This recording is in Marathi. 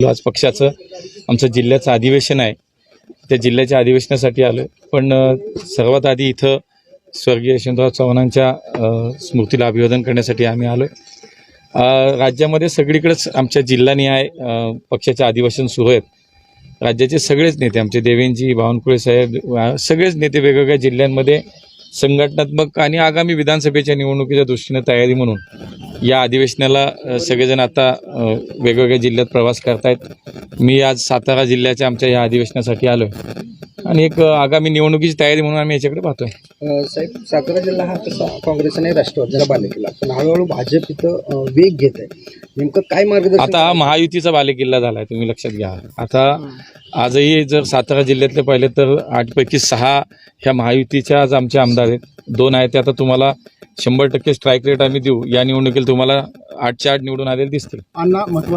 आज पक्षाचं आमचं जिल्ह्याचं अधिवेशन आहे. त्या जिल्ह्याच्या अधिवेशनासाठी आलं पण सर्वात आधी इथं स्वर्गीय यशवंतराव चव्हाणांच्या स्मृतीला अभिवादन करण्यासाठी आम्ही आलो राज्यामध्ये सगळीकडेच आमच्या जिल्हानिहाय पक्षाचे अधिवेशन सुरू आहेत. राज्याचे सगळेच नेते आमचे देवेंजी बावनकुळे साहेब सगळेच नेते वेगवेगळ्या जिल्ह्यांमध्ये संघटनात्मक आणि आगामी विधानसभेच्या निवडणुकीच्या दृष्टीने तयारी म्हणून या अधिवेशनाला सगळेजण आता वेगवेगळ्या जिल्ह्यात प्रवास करतायत. मी आज सातारा जिल्ह्याच्या आमच्या या अधिवेशनासाठी आलो आहे आणि एक आगामी निवडणुकीची तयारी म्हणून आम्ही याच्याकडे पाहतोय. साहेब सातारा जिल्हा हा तसा काँग्रेस आणि राष्ट्रवादीला बालेकिल्ला. पण हळूहळू भाजप इथं वेग घेत आहे नेमकं काय मार्गदर्शन आता महायुतीचा बालेकिल्ला झाला आहे तुम्ही लक्षात घ्या. आता आजही जर सातारा जिल्ह्यातले पाहिले तर आठपैकी सहा ह्या महायुतीच्या आज आमचे आमदार आहेत. दोन आहेत ते आता तुम्हाला शंभर टक्के स्ट्राईक रेट आम्ही देऊ. या निवडणुकीला तुम्हाला आठच्या आठ निवडून आलेले दिसतील. अण्णा महत्त्व